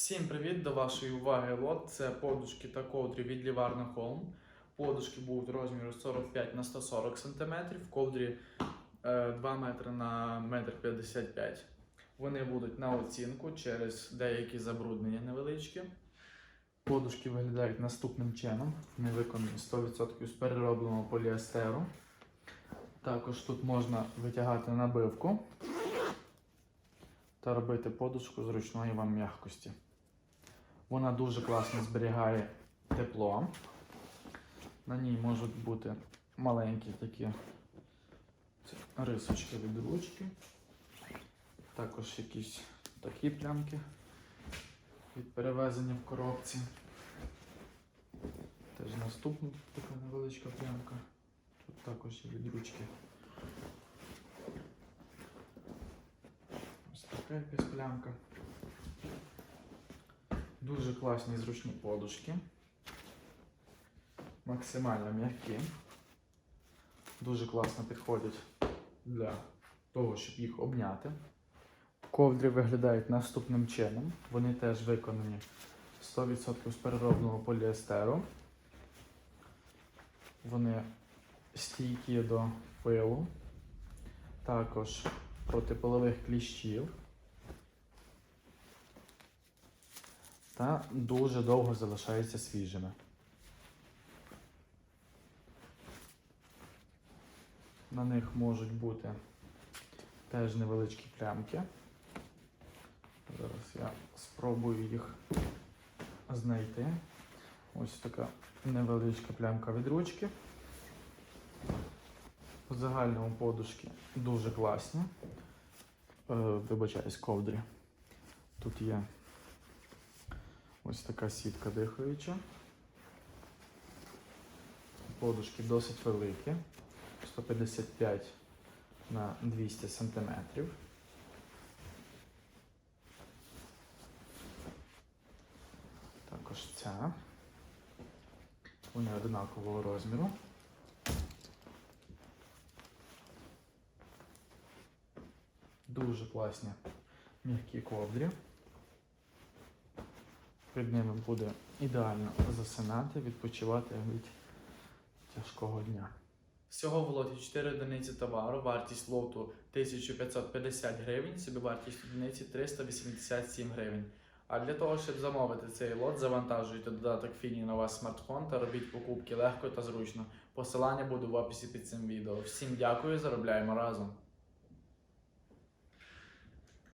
Всім привіт! До вашої уваги лот. Це подушки та ковдрі від Ліварна Холм. Подушки будуть розміру 45 на 140 см, ковдрі е, 2 метри на 1,55 м. Вони будуть на оцінку через деякі забруднення невеличкі. Подушки виглядають наступним чином. Вони виконані 100% з переробленого поліестеру. Також тут можна витягати набивку та робити подушку зручної вам м'якості. Вона дуже класно зберігає тепло. На ній можуть бути маленькі такі рисочки від ручки. Також якісь такі плямки від перевезення в коробці. Теж наступна така невеличка плямка. Тут також є від ручки. Ось така якась плямка. Дуже класні зручні подушки. Максимально м'які. Дуже класно підходять для того, щоб їх обняти. Ковдри виглядають наступним чином. Вони теж виконані 100% з переробленого поліестеру. Вони стійкі до пилу, також проти пилових кліщів. Та дуже довго залишаються свіжими. На них можуть бути теж невеличкі плямки. Зараз я спробую їх знайти. Ось така невеличка плямка від ручки. В загальному подушки дуже класні. Е, вибачаюсь, ковдрі. Тут є ось така сітка дихаюча. Подушки досить великі. 155 на 200 сантиметрів. Також ця. Вони одинакового розміру. Дуже класні м'які ковдрі. Під ними буде ідеально засинати, відпочивати від тяжкого дня. Всього в лоті 4 одиниці товару, вартість лоту 1550 гривень, собівартість одиниці 387 гривень. А для того, щоб замовити цей лот, завантажуйте додаток Фіні на ваш смартфон та робіть покупки легко та зручно. Посилання буде в описі під цим відео. Всім дякую, заробляємо разом!